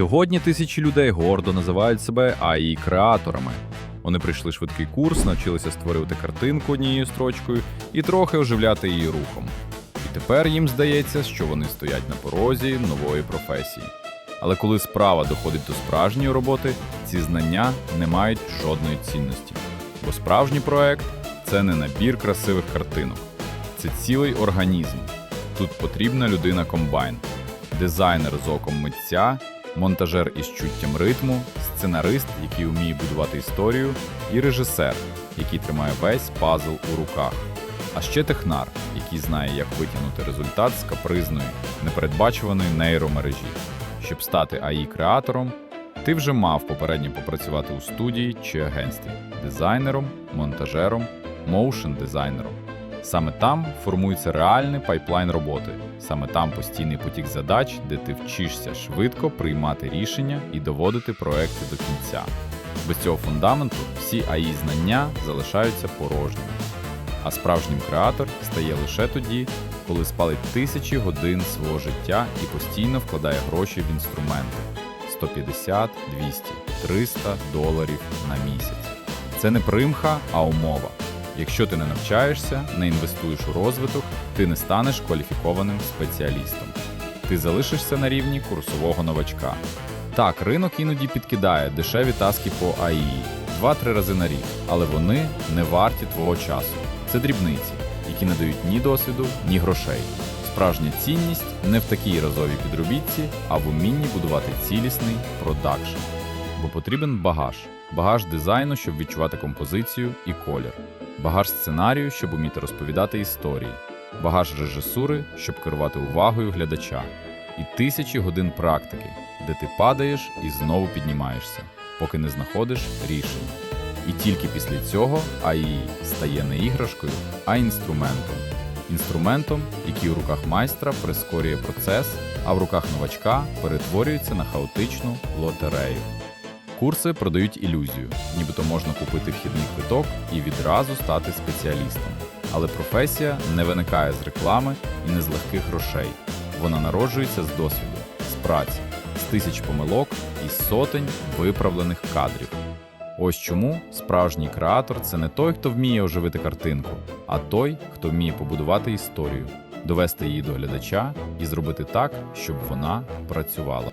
Сьогодні тисячі людей гордо називають себе ai креаторами Вони прийшли швидкий курс, навчилися створювати картинку однією строчкою і трохи оживляти її рухом. І тепер їм здається, що вони стоять на порозі нової професії. Але коли справа доходить до справжньої роботи, ці знання не мають жодної цінності. Бо справжній проект це не набір красивих картинок, це цілий організм. Тут потрібна людина комбайн, дизайнер з оком митця, монтажер із чуттям ритму, сценарист, який вміє будувати історію, і режисер, який тримає весь пазл у руках. А ще технар, який знає, як витягнути результат з капризної, непередбачуваної нейромережі. Щоб стати ai креатором ти вже мав попередньо попрацювати у студії чи агентстві дизайнером, монтажером, моушен дизайнером. Саме там формується реальний пайплайн роботи. Саме там постійний потік задач, де ти вчишся швидко приймати рішення і доводити проекти до кінця. Без цього фундаменту всі AI знання залишаються порожніми. А справжнім креатор стає лише тоді, коли спалить тисячі годин свого життя і постійно вкладає гроші в інструменти 150, 200, 300 доларів на місяць. Це не примха, а умова. Якщо ти не навчаєшся, не інвестуєш у розвиток, ти не станеш кваліфікованим спеціалістом. Ти залишишся на рівні курсового новачка. Так, ринок іноді підкидає дешеві таски по АІ 2-3 рази на рік, але вони не варті твого часу. Це дрібниці, які не дають ні досвіду, ні грошей. Справжня цінність не в такій разовій підробітці, а в умінні будувати цілісний продакшн. Бо потрібен багаж, багаж дизайну, щоб відчувати композицію і колір, багаж сценарію, щоб уміти розповідати історії, багаж режисури, щоб керувати увагою глядача, і тисячі годин практики, де ти падаєш і знову піднімаєшся, поки не знаходиш рішення. І тільки після цього АІ стає не іграшкою, а інструментом. Інструментом, який у руках майстра прискорює процес, а в руках новачка перетворюється на хаотичну лотерею. Курси продають ілюзію, нібито можна купити вхідний квиток і відразу стати спеціалістом. Але професія не виникає з реклами і не з легких грошей. Вона народжується з досвіду, з праці, з тисяч помилок і сотень виправлених кадрів. Ось чому справжній креатор це не той, хто вміє оживити картинку, а той, хто вміє побудувати історію, довести її до глядача і зробити так, щоб вона працювала.